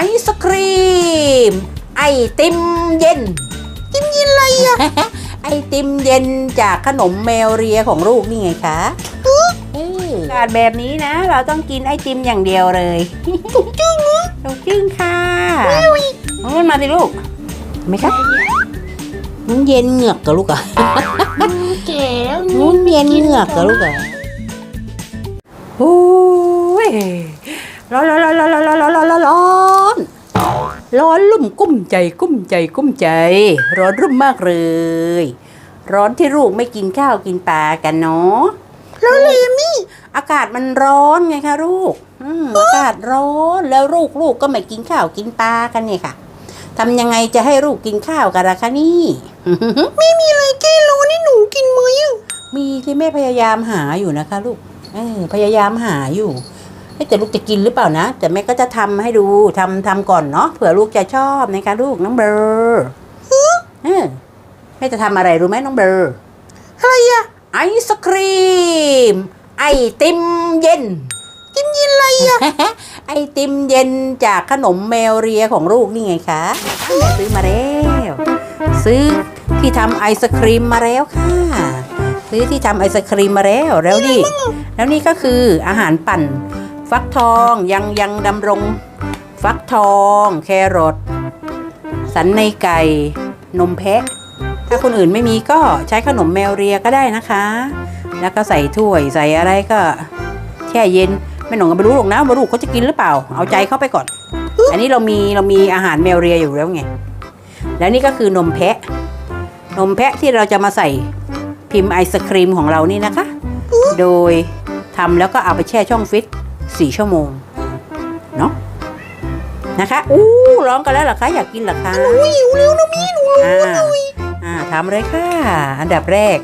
ไอศครีม ไอติมเย็นกินเย็นอะไรอะ ไอติมเย็นจากขนมแมวเรียของลูกนี่ไงคะการแบบนี้นะ เราต้องกินไอติมอย่างเดียวเลยถูกจึ้งนะถูกจึ้งค่ะเอามันมาสิลูกไม่ครับมันเย็นเหงือกกับลูกอะแก่แล้วมันเย็นเหงือกกับลูกอะโอ้ยร้อนร้อนร้อนร้อนร้อนร้อน ร้อนลุ่มกุ้มใจกุ้มใจกุ้มใจ ร้อนรุ่มมากเลย ร้อนที่ลูกไม่กินข้าวกินปลากันเนาะแล้วเลยมี่อากาศมันร้อนไงคะลูกอืมอากาศร้อนแล้วลูกลูกก็ไม่กินข้าวกินปลากันเนี่ยค่ะทำยังไงจะให้ลูกกินข้าวกันล่ะคะนี่ ไม่มีอะไรแก้ร้อนให้หนูกินไหมอะมีที่แม่พยายามหาอยู่นะคะ ลูกเออพยายามหาอยู่เอ๊ะ แต่ลูกจะกินหรือเปล่านะ แต่แม่ก็จะทำให้ดูทำทำก่อนเนาะเผื่อลูกจะชอบนะคะลูกน้องเบอร์เออแม่จะทำอะไรรู้ไหมน้องเบอร์อะไรอะไอศครีม ไอติมเย็นกินยินอะไรอะไอติมเย็นจากขนมแมวเรียของลูกนี่ไงคะแม่ซื้อมาแล้วซื้อที่ทำไอศครีมมาแล้วค่ะซื้อที่ทำไอศครีมมาแล้วแล้วนี่แล้วนี่ก็คืออาหารปั่น ฟักทองยังยังดำรง ฟักทอง แครอทสันในไก่ นมแพะ ถ้าคนอื่นไม่มีก็ใช้ขนมแมวเรียก็ได้นะคะ แล้วก็ใส่ถ้วยใส่อะไรก็แช่เย็นแม่หนองก็ไม่รู้หรอกนะว่าลูกเขาจะกินหรือเปล่า เอาใจเข้าไปก่อน อันนี้เรามีเรามีอาหารแมวเรียอยู่แล้วไง แล้วนี่ก็คือนมแพะ นมแพะที่เราจะมาใส่พิมพ์ไอศครีมของเรานี่นะคะ โดยทำแล้วก็เอาไปแช่ช่องฟิต สี่ชั่วโมงเนาะนะคะอู้ร้องกันแล้วเหรอคะอยากกินเหรอคะหนูหิวแล้วนะมี่หนูอ่าอ่าทำเลยค่ะ อันดับแรก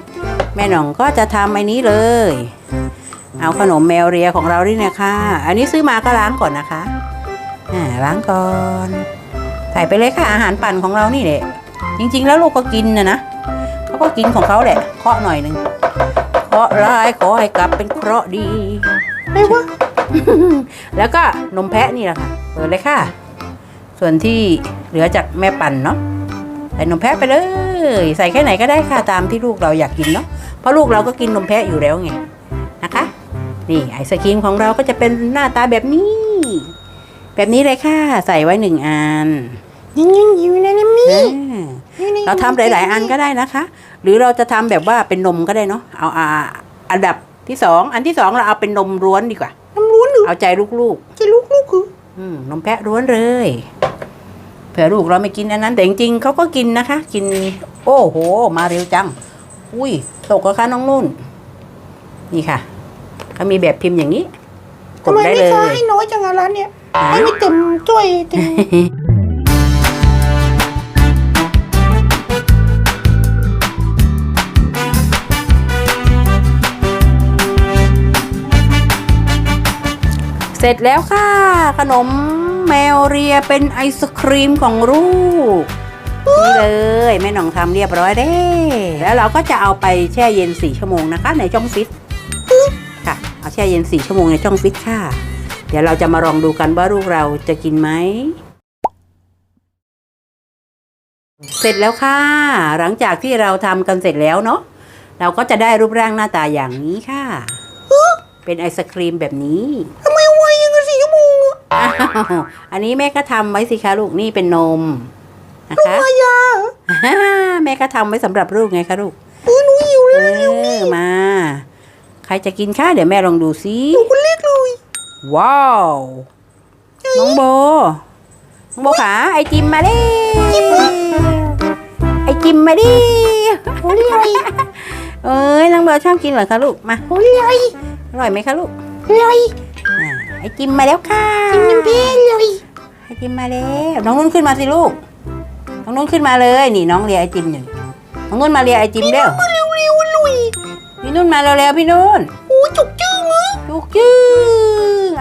แม่หน่องก็จะทำไอ้นี้เลย เอาขนมแมวเรียของเรานี่นะคะ อันนี้ซื้อมาก็ล้างก่อนนะคะอ่าล้างก่อนใส่ไปเลยค่ะอาหารปั่นของเรานี่แหละจริง ๆ แล้วลูกก็กินนะนะเขาก็กินของเขาแหละเคาะหน่อยหนึ่งเคาะร้ายขอให้กลับเป็นเคราะห์ดีอะไรวะ แล้วก็นมแพะนี่แหละค่ะ เปิดเลยค่ะ ส่วนที่เหลือจากแม่ปั่นเนาะใส่นมแพะไปเลย ใส่แค่ไหนก็ได้ค่ะตามที่ลูกเราอยากกินเนาะเพราะลูกเราก็กินนมแพะอยู่แล้วไงนะคะ นี่ไอศครีมของเราก็จะเป็นหน้าตาแบบนี้ แบบนี้เลยค่ะ ใส่ไว้หนึ่งอันยังยังหิวแล้วนะมี่เราทำหลาย ๆ อันก็ได้นะคะ หรือเราจะทำแบบว่าเป็นนมก็ได้เนาะเอาอ่าอันดับที่สองอันที่สองเราเอาเป็นนมล้วนดีกว่า เอาใจลูกๆจะลุกลุกคืออืมนมแพะล้วนเลย เผื่อลูกเราไม่กินอันนั้น แต่จริงๆเขาก็กินนะคะ กิน โอ้โห มาเร็วจัง อุ้ย ตกแล้วค่ะน้องนุ่น นี่ค่ะเขามีแบบพิมพ์อย่างนี้กทำดไมได้ไม่เลยฟ้าให้น้อยจังอะร้านเนี่ยให้ไม่เต็มถ้วยเต็ม สร็จแล้วค่ะ ขนมแมวเรียเป็นไอศครีมของลูก นี่เลยแม่หน่องทำเรียบร้อยเด้ แล้วเราก็จะเอาไปแช่เย็นสี่ชั่วโมงนะคะ ในช่องฟิตค่ะเอาแช่เย็นสี่ชั่วโมงในช่องฟิตค่ะ เดี๋ยวเราจะมาลองดูกันว่าลูกเราจะกินไหมเสร็จแล้วค่ะ หลังจากที่เราทำกันเสร็จแล้วเนาะเราก็จะได้รูปร่างหน้าตาอย่างนี้ค่ะ เป็นไอศครีมแบบนี้าวอันนี้แม่ก็ทำไว้สิคะลูกนี่เป็นนมนะคะมายาเหรอแม่ก็ทำไว้สำหรับลูกไงคะลูกเออหนูหิวเอแล้วอมา ใครจะกินข้าวเดี๋ยวแม่ลองดูสิหนูคนเล็กเลยว้าวน้องโบน้องโบขาไอจิมมาดิไอจิมมาดิโอ้ยอะไรเอ้ยน้องโบชอบกินเหรอคะลูกมาโอ้ยอะไรอร่อยไหมคะลูกอะไรอ่า ไอจิมมาแล้วค่ะกินน้ำเพลเลยไอติมมาแล้วน้องนุ่นขึ้นมาสิลูก น้องนุ่นขึ้นมาเลยนี่น้องเลียไอติมอยู่น้องนุ่นมาเลียไอติมเร็วมาเร็วเร็วๆลุยพี่นุ่นมาเร็วๆพี่นุ่นโอ้ยจุกจื้อมั้งจุกจื้อ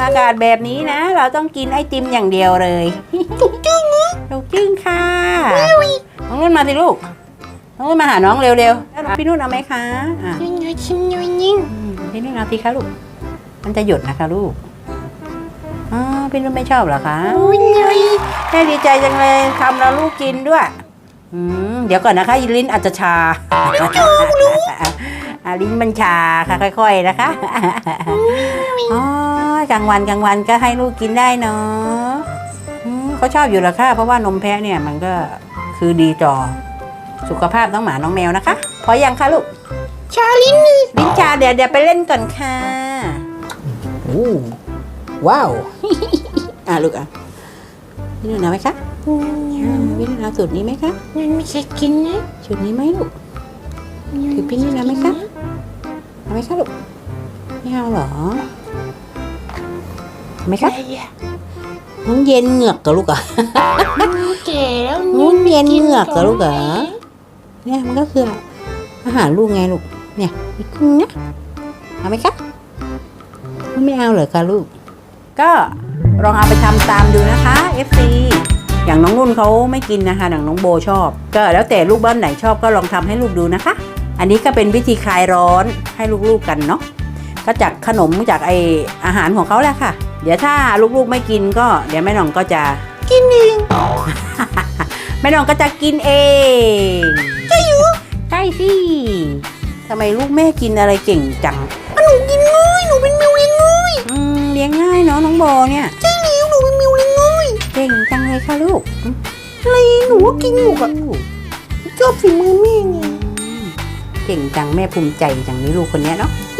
อากาศแบบนี้นะ เราต้องกินไอติมอย่างเดียวเลยจุกจื้อมั้งจุกจื้อค่ะน้องนุ่นมาสิลูกน้องนุ่นมาหาน้องเร็วๆพี่นุ่นเอาไหมคะอะยังไงชิมยังยิงอืมพี่นุ่นเอาสิคะลูกมันจะหยดนะคะลูกน อ๋อพี่นุ่นไม่ชอบเหรอคะโอ้ยไงแม่ดีใจจังเลยทำแล้วลูกกินด้วยอืมเดี๋ยวก่อนนะคะลิ้นอาจจะชาอะลิ้นมันชาค่ะค่อย ๆนะคะอ๋อกลางวันกลางวันก็ให้ลูกกินได้เนาะอืมเขาชอบอยู่แล้วค่ะ เพราะว่านมแพะเนี่ยมันก็คือดีต่อสุขภาพน้องหมาน้องแมวนะคะ พอยังคะลูก ชาลินนี่ลิ้นชาเดี๋ยวเดี๋ยวไปเล่นก่อนค่ะอู้ ว้าวอะลูกอะพี่นุ่นเอาไหมคะอ่าพี่นุ่นเอาสูตรนี้ไหมคะมันไม่เคยกินนะชุดนี้ไหมลูกถือปิ้นนี่นะไหมคะเอาไหมคะลูกไม่เอาเหรอเอาไหมคะอะไรอะน้องเย็นเหงือกกับลูกอะแก่แล้วงูเย็นเหงือกกับลูกเหรอเนี่ยมันก็คืออาหารลูกไงลูกเนี่ยมีกุ้งนะเอาไหมคะไม่เอาเหรอคะลูก ก็ลองเอาไปทำตามดูนะคะ FC อย่างน้องนุ่นเขาไม่กินนะคะอย่างน้องโบชอบ ก็แล้วแต่ลูกบ้านไหนชอบก็ลองทำให้ลูกดูนะคะ อันนี้ก็เป็นวิธีคลายร้อนให้ลูกๆกันเนาะก็จากขนมจากไออาหารของเขาแหละค่ะ เดี๋ยวถ้าลูกๆไม่กินก็ เดี๋ยวแม่น่องก็จะกินเองแม่น้องก็จะกินเองใช่ยูใช่สิทำไมลูกแม่กินอะไรเก่งจังหนูกินง่ายหนูเป็นแมว อืมเลี้ยงง่ายเนาะน้องโบเนี่ยใช่แล้วหนูเป็นแมวเลี้ยงง่ายเก่งจังเลยค่ะลูกอืมอะไรหนูว่ากินหนูอะชอบฝีมือแม่ไงเก่งจังแม่ภูมิใจจังนี้ลูกคนเนี้ยเนาะห